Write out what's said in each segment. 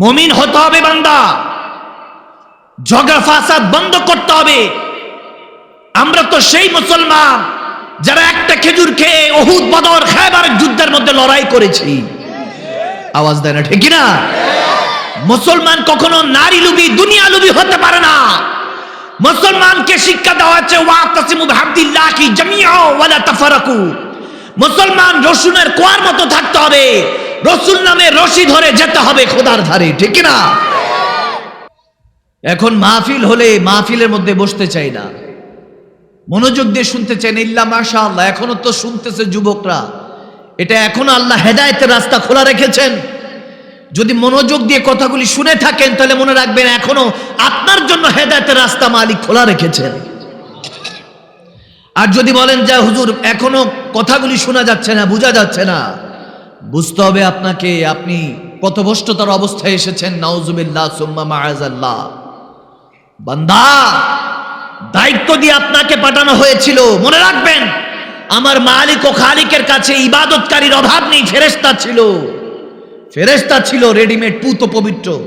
মমিন হতে হবে বান্দা। ঝগড়া ফাসাদ বন্ধ করতে হবে। আমরা তো সেই মুসলমান যারা একটা খেজুর খেয়ে অহুদ বদর খাইবার যুদ্ধের মধ্যে লড়াই করেছি। আওয়াজ দেয় না, ঠিক না মুসলমান কখনো নারী লুবি, দুনিয়া লুবি হতে পারে না। মুসলমানকে শিক্ষা দেওয়া হচ্ছে মুসলমান রসুনের কোয়ার মতো থাকতে হবে। রসুল নামে রশি ধরে যেতে হবে খোদার ধারে, ঠিক না এখন মাহফিল হলে মাহফিলের মধ্যে বসতে চাই না। মনোযোগ দিয়ে শুনতে চাই না, ইল্লা মাশা আল্লাহ এখনও তো শুনতেছে যুবকরা। এটা এখনও আল্লাহ হেদায়েতের রাস্তা খোলা রেখেছেন। যদি মনোযোগ দিয়ে কথাগুলি শুনে থাকেন, তাহলে মনে রাখবেন এখনও আপনার জন্য হেদায়েতের রাস্তা মালিক খোলা রেখেছেন। আর যদি বলেন যে, হুজুর, এখনও কথাগুলি শোনা যাচ্ছে না, বোঝা যাচ্ছে না। বুঝতে হবে আপনাকে, আপনি পথভ্রষ্টতার অবস্থায় এসেছেন। নাউজুবিল্লাহ, সুম্মা মাআজাল্লাহ বান্দা, দায়িত্ব দিয়ে আপনাকে পাঠানো হয়েছিল, মনে রাখবেন, আমার মালিক ও খালিকের কাছে ইবাদতকারীর অভাব নেই ফেরেস্তা ছিল। ফেরেস্তা ছিল রেডিমেড, পুত পবিত্র।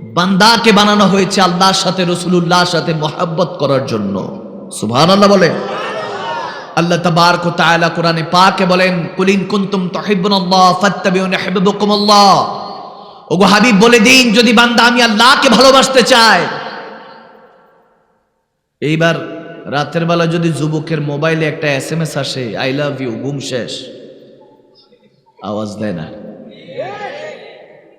বান্দাকে বানানো হয়েছে আল্লাহর সাথে, রসুলুল্লাহর সাথে মহাব্বত করার জন্য। সুবহান আল্লাহ বলে। আল্লাহ তাবারক তাআলা কোরআনে পাকে বলেন, কুলিন কুনতুম তুহিব্বুনাল্লাহ ফাত্তাবিউনি ইউহিব্বুকুমুল্লাহ ওগো হাবিব, বলে দিন, যদি বান্দা আমি আল্লাহকে ভালোবাসতে চায়। এইবার রাতের বেলা যদি যুবকের মোবাইলে একটা এসএমএস আসে, আই লাভ ইউ গুম শেষ। আওয়াজ দেয় না।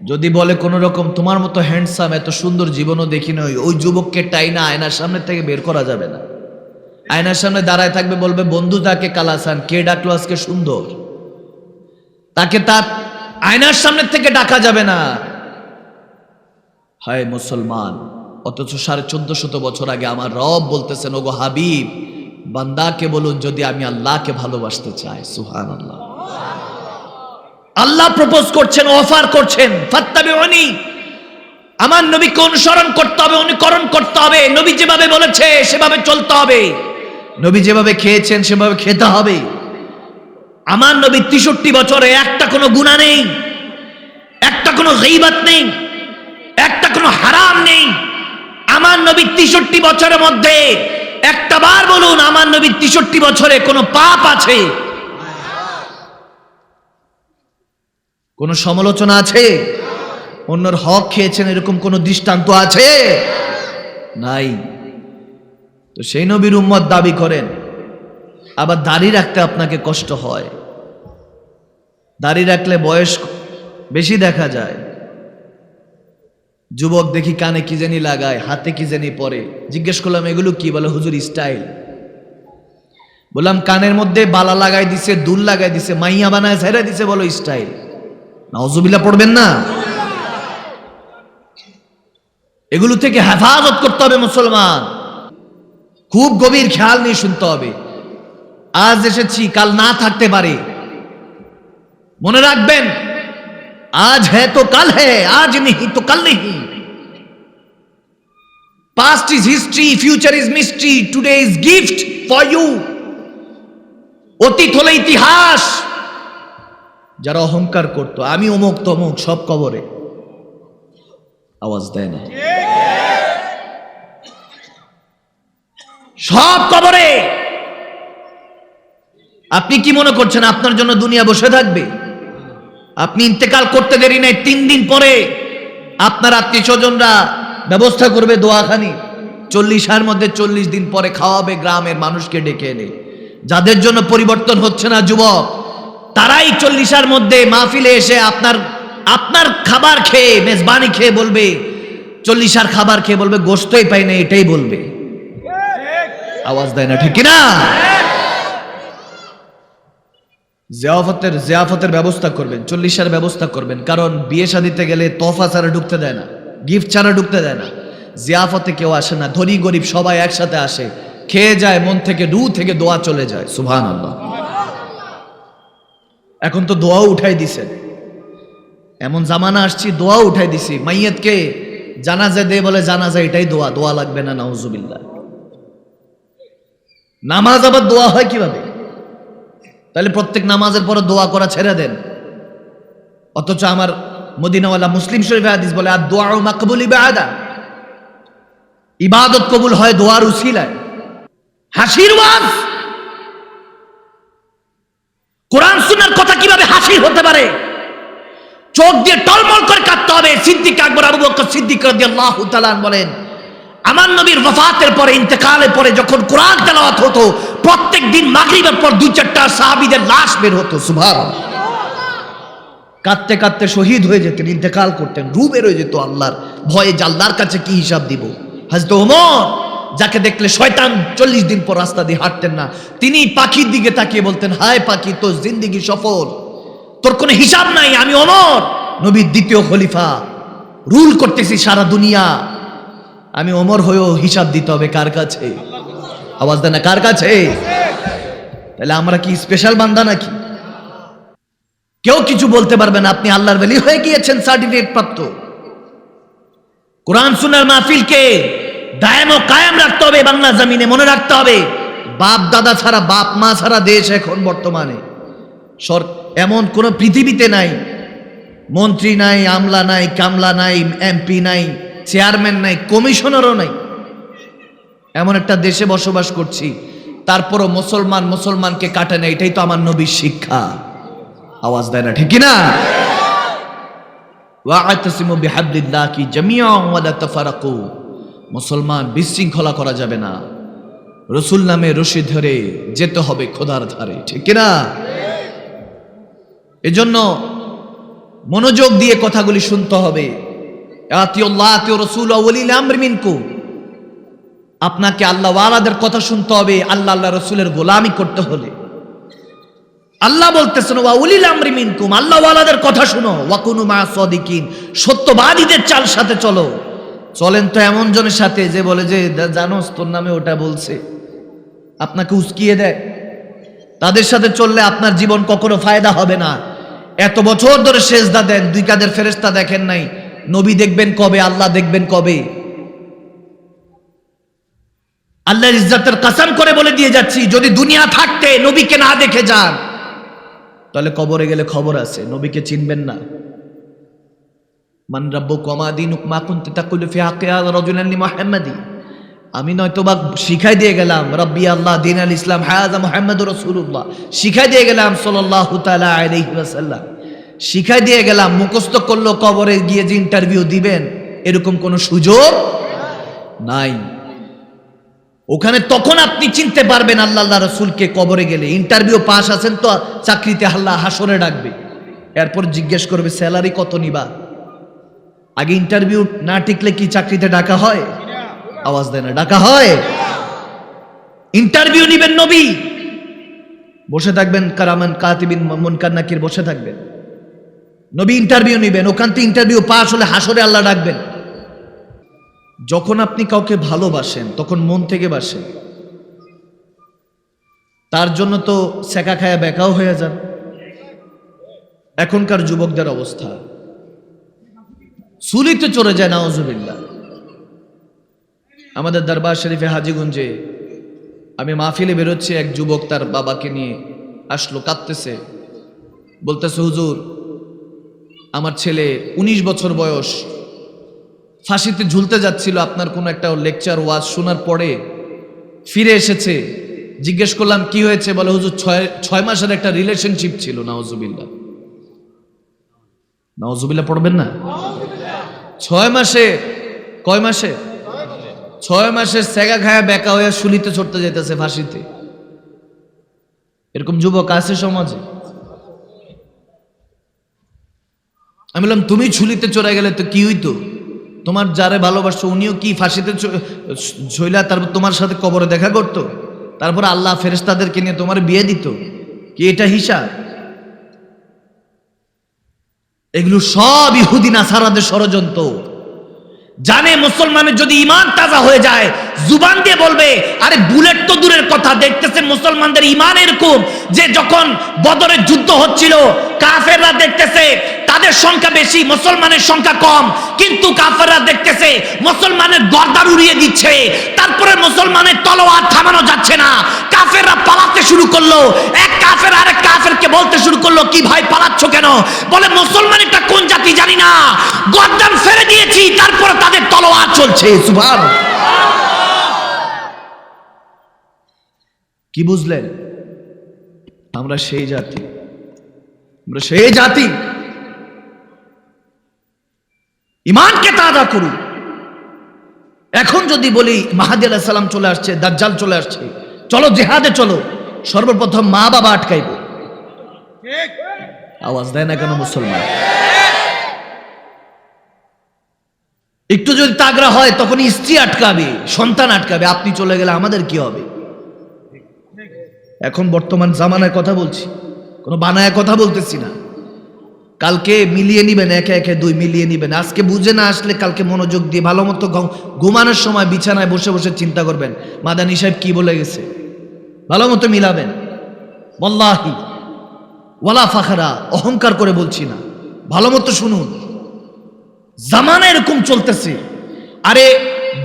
যদি বলে কোন রকম, তোমার মতো হ্যান্ডসাম, এত সুন্দর জীবনও দেখি নই ওই যুবককে টাইনা আয়নার সামনে থেকে বের করা যাবে না। আয়নার সামনে দাঁড়ায় থাকবে, বলবে, বন্ধু তাকে কালাসান, কে ডাকলো আজকে সুন্দর? তাকে তার আয়নার সামনে থেকে ডাকা যাবে না। হায় মুসলমান, অথচ সাড়ে চোদ্দ শত বছর আগে আমার রব বলতেছেন, ওগো হাবিব, বান্দাকে বলুন যদি আমি আল্লাহকে ভালোবাসতে চাই। সুহান আল্লাহ আল্লাহ প্রপোজ করছেন অফার করছেন, ফাত্তাবিউনি, আমার নবীকে অনুসরণ করতে হবে, অনুকরণ করতে হবে। নবী যেভাবে বলেছে, সেভাবে চলতে হবে। নবী যেভাবে খেয়েছেন, সেভাবে খেতে হবে। আমার নবী তেষট্টি বছরে একটা কোনো গুণা নেই, একটা কোনো গইবাত নেই, একটা কোনো হারাম নেই। আমার নবী তেষট্টি বছরের মধ্যে একটা বার বলুন, আমার নবী তেষট্টি বছরে কোনো পাপ আছে? কোনো সমালোচনা আছে? অন্যর হক খেয়েছেন, এরকম কোনো দৃষ্টান্ত আছে? নাই। তো সেই নবীর উম্মত দাবি করেন, আবার দাড়ি রাখতে আপনাকে কষ্ট হয়। দাড়ি রাখলে বয়স বেশি দেখা যায়। যুবক দেখি কানে কি জানি লাগায়, হাতে কি জানি পরে। জিজ্ঞেস করলাম, এগুলো কি? বলে, হুজুর, স্টাইল। বললাম, কানের মধ্যে বালা লাগাই দিছে, দুল লাগাই দিছে, মাইয়া বানায় ছেড়ে দিছে, বলো, স্টাইল। নজুবিল্লা পড়বেন না? এগুলো থেকে হেফাজত করতে হবে মুসলমান। খুব গভীর খেয়াল নিয়ে শুনতে হবে। আজ এসেছি, কাল না থাকতে পারে। মনে রাখবেন, আজ হ্যাঁ তো কাল হ্যাঁ আজ নেই তো কাল নেই। Past is history future is mystery today is gift for you অতীত হলে ইতিহাস। যারা অহংকার করত, আমি অমুক তমুক, সব কবরে। আওয়াজ দেয় না। সব কবরে। আপনি কি মনে করছেন আপনার জন্য দুনিয়া বসে থাকবে? আপনি ইন্তেকাল করতে দেরি নাই, তিন দিন পরে আপনার আত্মীয় স্বজনরা ব্যবস্থা করবে দোয়াখানি। চল্লিশের মধ্যে চল্লিশ দিন পরে খাওয়াবে গ্রামের মানুষকে ডেকে এনে। যাদের জন্য পরিবর্তন হচ্ছে না, যুবক, তারাই চল্লিশের মধ্যে মাহফিলে এসে আপনার আপনার খাবার খেয়ে, মেজবানি খেয়ে বলবে, চল্লিশার খাবার খেয়ে বলবে গোস্তই পাই না এটাই বলবে। আওয়াজ দেয় না, ঠিক না জিয়াফতের জিয়াফতের ব্যবস্থা করবেন চল্লিশ চল্লিশার ব্যবস্থা করবেন, কারণ বিয়ে শাদিতে গেলে তোফা ছাড়া ঢুকতে দেয় না, গিফট ছাড়া ঢুকতে দেয় না। জিয়াফতে কেউ আসে না, ধনী গরিব সবাই একসাথে আসে, খেয়ে যায়, মন থেকে দু থেকে দোয়া চলে যায় সুভান আল্লাহ এখন তো দোয়াও উঠাই দিছে এমন জামানা আসছি দোয়া উঠাই দিছি। মাইয়াতকে জানাজা দে বলে জানাজা, এটাই দোয়া দোয়া লাগবে না, নাউজুবিল্লাহ। নামাজ আবার দোয়া হয় কীভাবে? তাহলে প্রত্যেক নামাজের পরে দোয়া করা ছেড়ে দেন। অথচ আমার মদিনাওয়ালা মুসলিম শরীফ হাদিস বলে আর দোয়া মাকবুল ইবাদা। ইবাদত কবুল হয় দোয়ার উসিলায়। হাসির ওয়াজ। কোরআন সুন্নার কথা কীভাবে হাসির হতে পারে? চোখ দিয়ে টলমল করে কাঁদতে হবে। সিদ্দিক আকবর, আবু বকর সিদ্দিক রাদিয়াল্লাহু তাআলা বলেন আমার নবীর ওয়াফাতের পরে, ইন্তেকালের পরে যখন কোরআন তেলাওয়াত হতো, প্রত্যেক দিন মাগরিবের পর দুই চারটা সাহাবীদের লাশ বের হতো, সুবহানাল্লাহ। কাঁদতে কাঁদতে শহীদ হয়ে যেতেন, ইন্তেকাল করতেন রু বের হয়ে যেত আল্লাহর ভয়ে জাল্লার কাছে কি হিসাব দিব? হাজত ওমর, যাকে দেখলে শয়তান চল্লিশ দিন পর রাস্তা দিয়ে হাঁটতেন না, তিনি পাখির দিকে তাকিয়ে বলতেন, হায় পাখি, তোর জিন্দিগি সফল, তোর কোনো হিসাব নাই, আমি অমর নবীর দ্বিতীয় খলিফা, রুল করতেছি সারা দুনিয়া। আমি ওমর হয়েও হিসাব দিতে হবে কার কাছে? আওয়াজ দেয় না, কার কাছে? তাহলে আমরা কি স্পেশাল বান্দা নাকি? কেউ কিছু বলতে পারবে না, আপনি আল্লাহর বেলি হয়ে গিয়েছেন সার্টিফিকেট প্রাপ্ত। কোরআন সুনার মাহফিলকে দায়াম ও কায়েম রাখতে হবে, বাংলা জমিনে মনে রাখতে হবে। বাপ, দাদা ছাড়া, বাপ, মা ছাড়া দেশ এখন বর্তমানে। সর এমন কোন পৃথিবীতে নাই। মন্ত্রী নাই, আমলা নাই, কামলা নাই, এমপি নাই। চেয়ারম্যান নাই, কমিশনারও নাই। এমন একটা দেশে বসবাস করছি, তারপরও মুসলমান মুসলমানকে কাটে না, এটাই তো আমার নবীর শিক্ষা। আওয়াজ দেয় না, ঠিক কি না মুসলমান বিশৃঙ্খলা করা যাবে না। রসুল নামে রশি ধরে যেতে হবে খোদার ধারে, ঠিক না এজন্য মনোযোগ দিয়ে কথাগুলি শুনতে হবে। আপনাকে আল্লাহ কথা শুনতে হবে, আল্লাহ আল্লাহ রসুলের গোলামি করতে হলে। আল্লাহ বলতেছেন, ওয়া মিনকুম আল্লাহ কথা শুনো। ওয়াকুনু মা সাদিকিন সত্যবাদীদের চাল সাথে চলো। চলেন তো এমন জনের সাথে যে বলে যে, "দা- জানোস তোর নামে ওটা বলছে। আপনাকে উস্কিয়ে দেয়। তাদের সাথে চললে আপনার জীবন কখনো ফায়দা হবে না। এত বছর ধরে সেজদা দেন, দুই কাদের ফেরেস্তা দেখেন নাই। নবী দেখবেন কবে, আল্লাহ দেখবেন কবে? আল্লাহর ইজ্জতের কাসাম করে বলে দিয়ে যাচ্ছি, যদি দুনিয়া থাকতে নবীকে না দেখে যান, তাহলে কবরে গেলে খবর আছে, নবীকে চিনবেন না। মান রাব্বু কমা দিন মা কুনতে তাকুলু ফি হাযা রাজুলান মুহাম্মাদি। আমি নয়তো বা শিখাই দিয়ে গেলাম, রব্বি আল্লাহ দিন আল ইসলাম হায়াজা মুহাম্মাদুর রাসূলুল্লাহ। শিখাই দিয়ে গেলাম সাল্লাল্লাহু তাআলা আলাইহি ওয়াসাল্লাম। শিখাই দিয়ে গেলাম, মুখস্থ করল, কবরে গিয়ে যে ইন্টারভিউ দিবেন, এরকম কোনো সুযোগ নাই। ওখানে তখন আপনি চিনতে পারবেন আল্লাহ আল্লাহ রসুলকে কবরে গেলে। ইন্টারভিউ পাস আছেন তো, চাকরিতে আল্লাহ হাসরে ডাকবে। এরপর জিজ্ঞেস করবে স্যালারি কত নিবা? আগে ইন্টারভিউ না টিকলে কি চাকরিতে ডাকা হয়? আওয়াজ দেয় না, ডাকা হয়? ইন্টারভিউ নিবেন নবী। বসে থাকবেন কারামান কাতিবিন মুনকার নাকির, বসে থাকবেন। নবী ইন্টারভিউ নিবেন, ওখান থেকে ইন্টারভিউ পাস হলে হাসরে আল্লাহ ডাকবেন। যখন আপনি কাউকে ভালোবাসেন, তখন মন থেকে বাসেন তার জন্য তো সেকা খায়া বেকাও হয়ে যান। এখনকার যুবকদের অবস্থা। সুলিতে চলে যায় নাওজুবিল্লা আমাদের দরবার শরীফে হাজিগঞ্জে আমি মাহফিলে বেরোচ্ছি, এক যুবক তার বাবাকে নিয়ে আসলো, কাঁদতেছে। বলতেছে, হুজুর আমার ছেলে ১৯ বছর বয়স। ফাঁসিতে ঝুলতে যাচ্ছিল আপনার কোনো একটা লেকচার ওয়াজ শোনার পরে। ফিরে এসেছে। জিজ্ঞেস করলাম, কি হয়েছে? বলে, হুজুর, ছয় ছয় মাসের একটা রিলেশনশিপ ছিল নাওজুবিল্লা নাওজুবিল্লা পড়বেন না? ছয় মাসে, কয় মাসে? ছয় মাসে সেগা খায়া বেকা হয়ে শুলিতে ছড়তে যেতেছে ফাঁসিতে। এরকম যুবক আছে সমাজে? আমি বললাম, তুমি ঝুলিতে চলে গেলে তো কি হইতো? তোমার যারে ভালোবাসছো উনিও কি ফাঁসিতে ঝইলা তারপর তোমার সাথে কবরে দেখা করতো? তারপর আল্লাহ ফেরেস্তাদেরকে নিয়ে তোমার বিয়ে দিত? কি এটা হিসাব? এগুলো সব ইহুদি নাসারাদের ষড়যন্ত্র। জানে মুসলমানের যদি ইমান তাজা হয়ে যায়, জুবান দিয়ে বলবে, আরে বুলেট তো দূরের কথা, দেখতেছে মুসলমানদের ইমান এরকম যে যখন বদরের যুদ্ধ হচ্ছিল, কাফেররা দেখতেছে তাদের সংখ্যা বেশি, মুসলমানের সংখ্যা কম। কিন্তু কাফেররা দেখতেছে, মুসলমানের গর্দার উড়িয়ে দিচ্ছে। তারপরে মুসলমানের তলোয়ার থামানো যাচ্ছে না। কাফেররা পালাতে শুরু করল। এক কাফের আরেক কাফেরকে বলতে শুরু করল, কি ভাই পালাচ্ছ কেন? বলে, মুসলমান এটা কোন জাতি জানি না। গর্দান ফেলে দিয়েছি, তারপরে তাদের তলোয়ার চলছে। সুভান কি বুঝলেন? আমরা সেই জাতি। আমরা সেই জাতি। ইমানকে তাজা করুন। এখন যদি বলি, মাহাদি আলাহ সালাম চলে আসছে, দাজ্জাল চলে আসছে, চলো জেহাদে চলো, সর্বপ্রথম মা বাবা আটকাইব। আওয়াজ দেয় না কেন মুসলমান? একটু যদি তাগড়া হয় তখন স্ত্রী আটকাবে, সন্তান আটকাবে, আপনি চলে গেলে আমাদের কি হবে? এখন বর্তমান জামানায় কথা বলছি, কোনো বানায় কথা বলতেছি না। কালকে মিলিয়ে নিবেন, একে একে দুই মিলিয়ে নিবেন। আজকে বুঝে না আসলে কালকে মনোযোগ দিয়ে ভালো মতো ঘুমানোর সময় বিছানায় বসে বসে চিন্তা করবেন। মাদানী সাহেব কি বলে গেছে? ভালো মতো মিলাবেন। বল্লাহি ওয়ালা ফাখারা, অহংকার করে বলছি না। ভালো মতো শুনুন। জামানা এরকম চলতেছে। আরে,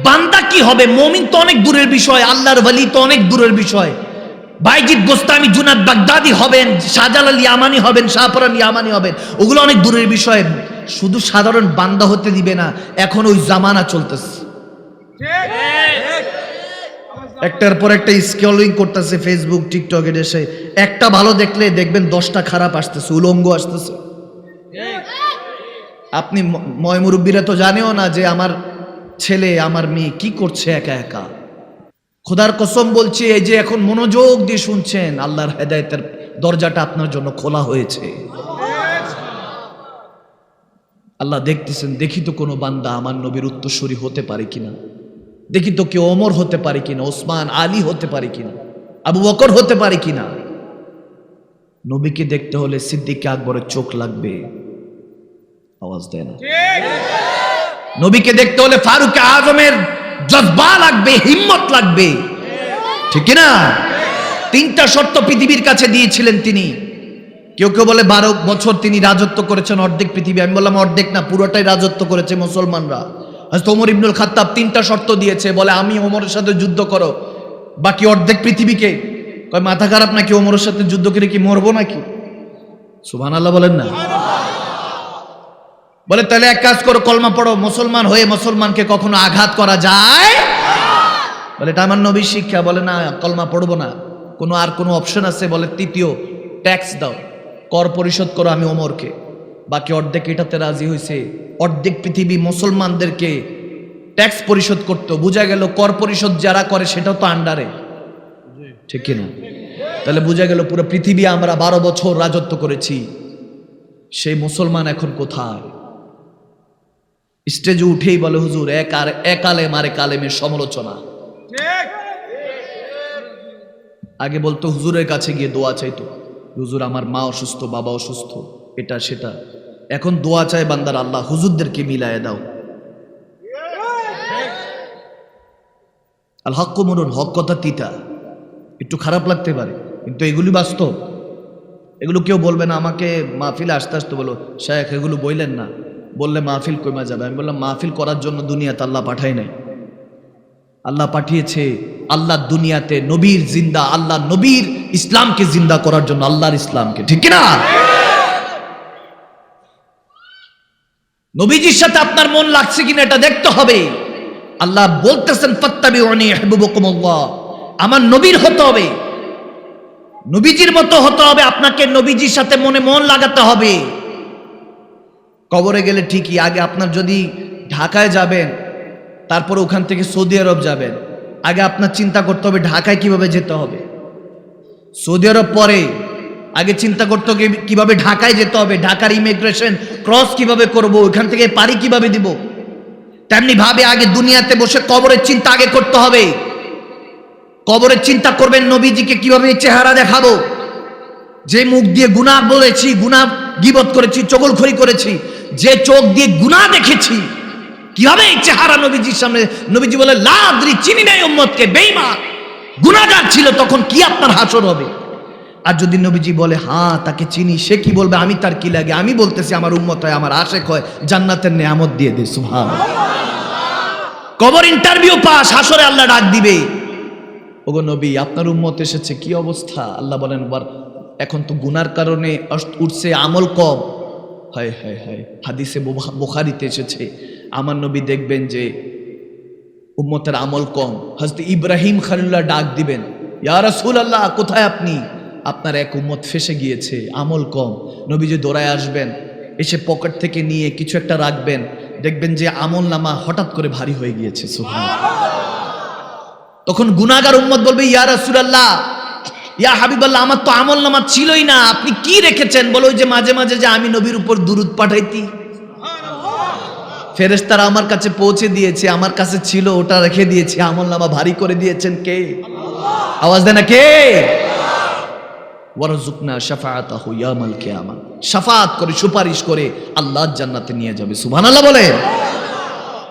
বান্দা কি হবে? মমিন তো অনেক দূরের বিষয়, আল্লাহর ওয়ালি তো অনেক দূরের বিষয়। বাইজিদ গোস্তামি, জুনাদ বাগদাদি হবেন, শাহজালাল ইয়ামানি হবেন শাহপরান ইয়ামানি হবেন। ওগুলো অনেক দূরের বিষয়। শুধু সাধারণ বান্দা হতে দিবে না, এখন ওই জামানা চলতেছে। একটার পর একটা স্ক্রলিং করতেছে ফেসবুক টিকটকে এসে। একটা ভালো দেখলে দেখবেন দশটা খারাপ আসতেছে, উলঙ্গ আসতেছে। আপনি ম- ময় মুরব্বীরা তো জানেও না যে আমার ছেলে, আমার মেয়ে কি করছে একা একা? খোদার কসম বলছি এই যে এখন মনোযোগ দিয়ে শুনছেন আল্লাহর হেদায়তের দরজাটা আপনার জন্য খোলা হয়েছে। আল্লাহ দেখতেছেন দেখি তো কোনো বান্দা আমার নবীর উত্তরসূরি হতে পারে কিনা। দেখি তো কেউ অমর হতে পারে কিনা ওসমান আলী হতে পারে কিনা আবু বকর হতে পারে কিনা। নবীকে দেখতে হলে সিদ্দিক আকবরের চোখ লাগবে আওয়াজ দেয় না। নবীকে দেখতে হলে ফারুক আজমের জজবা লাগবে, হিম্মত লাগবে। ঠিক না তিনটা শর্ত পৃথিবীর কাছে দিয়েছিলেন তিনি। কেউ কেউ বলে বারো বছর তিনি রাজত্ব করেছেন অর্ধেক পৃথিবী। আমি বললাম, অর্ধেক না, পুরোটাই রাজত্ব করেছে মুসলমানরা। ওমর ইবনুল খাত্তাব তিনটা শর্ত দিয়েছে, বলে আমি ওমরের সাথে যুদ্ধ করো, বাকি অর্ধেক পৃথিবীকে। কয়, মাথা খারাপ নাকি ওমরের সাথে যুদ্ধ করে কি মরবো নাকি? সুবহান আল্লাহ বলেন না। বলে, তাহলে এক কাজ করো, কলমা পড়ো। মুসলমান হয়ে মুসলমানকে কখনো আঘাত করা যায়? বলে, এটা আমার নবীর শিক্ষা। বলে, না, কলমা পড়ব না। কোনো, আর কোনো অপশন আছে? বলে, তৃতীয় ট্যাক্স দাও। কর পরিশোধ করো আমি ওমরকে। বাকি অর্ধেক এটাতে রাজি হয়েছে অর্ধেক পৃথিবী মুসলমানদেরকে ট্যাক্স পরিশোধ করতো। বোঝা গেল, কর পরিশোধ যারা করে, সেটাও তো আন্ডারে ঠিক কিনা? তাহলে বোঝা গেল, পুরো পৃথিবী আমরা বারো বছর রাজত্ব করেছি। সেই মুসলমান এখন কোথায়? স্টেজে উঠেই বলে হুজুর এক আর এক আলেম আর এক আলেমের সমালোচনা। আগে বলতো হুজুরের কাছে গিয়ে দোয়া চাইতো। হুজুর আমার মা অসুস্থ বাবা অসুস্থ এটা সেটা। এখন দোয়া চায় বান্দার আল্লাহ হুজুরদেরকে মিলায় দাও। আল হক মরুন হক কথা তিতা। একটু খারাপ লাগতে পারে কিন্তু এগুলি বাস্তব। এগুলো কেউ বলবে না আমাকে মাহফিলে আসতে আসতে বলো শেখ এগুলো বললেন না। বললে মাহফিল কমে যাবে। আমি বললাম, মাহফিল করার জন্য দুনিয়াতে আল্লাহ পাঠাই নাই। আল্লাহ পাঠিয়েছে আল্লাহ দুনিয়াতে নবীর জিন্দা আল্লাহ নবীর ইসলামকে জিন্দা করার জন্য, আল্লাহর ইসলামকে। ঠিক না নবীজির সাথে আপনার মন লাগছে কিনা এটা দেখতে হবে। আল্লাহ বলতেছেন ফত্তাবি আমার নবীর হতে হবে। নবীজির মতো হতে হবে, আপনাকে নবীজির সাথে মনে মন লাগাতে হবে। কবরে গেলে ঠিকই, আগে আপনার যদি ঢাকায় যাবেন, তারপর ওখান থেকে সৌদি আরব যাবেন, আগে আপনার চিন্তা করতে হবে ঢাকায় কীভাবে যেতে হবে। সৌদি আরব পরে আগে চিন্তা করতে হবে কীভাবে ঢাকায় যেতে হবে, ঢাকার ইমিগ্রেশন ক্রস কীভাবে করব, ওখান থেকে পারি কীভাবে দিব। তেমনি ভাবে আগে দুনিয়াতে বসে কবরের চিন্তা আগে করতে হবে। কবরের চিন্তা করবেন নবীজিকে কীভাবে চেহারা দেখাবো। যে মুখ দিয়ে গুনাহ বলেছি, গুনাহ গিবত করেছি, চগলখড়ি করেছি যে চোখ দিয়ে গুনাহ দেখেছি, কীভাবে চেহারা নবীজির সামনে, নবীজি বলে লাদ্রি চিনি নাই উম্মতকে, বেঈমান। গুনাহগার ছিল তখন, কি আপনার হাসর হবে? আর যদি নবীজি বলে হ্যাঁ তাকে চিনি, সে কি বলবে? আমি তার কি লাগে? আমি বলতেছি, আমার উম্মত হয়, আমার আশেক হয়, জান্নাতের নেয়ামত দিয়ে দে সুভান কবর ইন্টারভিউ পাস, হাসরে আল্লাহ ডাক দিবে। ওগো নবী, আপনার উম্মত এসেছে, কি অবস্থা? আল্লাহ বলেন এখন তো গুনার কারণে উঠছে আমল কম। হায় হায় হায়। হাদিসে বোখা- বোখারিতে এসেছে, আমার নবী দেখবেন যে উম্মতের আমল কম। হজরত ইব্রাহিম খালিল্লাহ ডাক দিবেন, ইয়া রাসূল আল্লাহ কোথায় আপনি? আপনার এক উম্মত ফেসে গিয়েছে, আমল কম। নবী যে দৌড়ায় আসবেন, এসে পকেট থেকে নিয়ে কিছু একটা রাখবেন, দেখবেন যে আমল নামা হঠাৎ করে ভারী হয়ে গিয়েছে, সুবহানাল্লাহ। তখন গুনাগার উম্মত বলবে, ইয়া রাসূলুল্লাহ ইয়া হাবিবাল্লাহ, আমার তো আমল নামা ছিলই না। আপনি কি রেখেছেন? বলো, ওই যে মাঝে মাঝে যে আমি নবীর উপর দুরুদ পাঠাইতি। ফেরেশতারা আমার কাছে পৌঁছে দিয়েছে, আমার কাছে ছিল, ওটা রেখে দিয়েছে। আমল নামা ভারী করে দিয়েছেন কে? আওয়াজ দেয় না কে? ওয়ারজুকনা শাফাআতাহু ইয়ামাল কিয়ামা। শাফাআত করে, সুপারিশ করে আল্লাহর জান্নাতে নিয়ে যাবে। সুবহানাল্লাহ বলে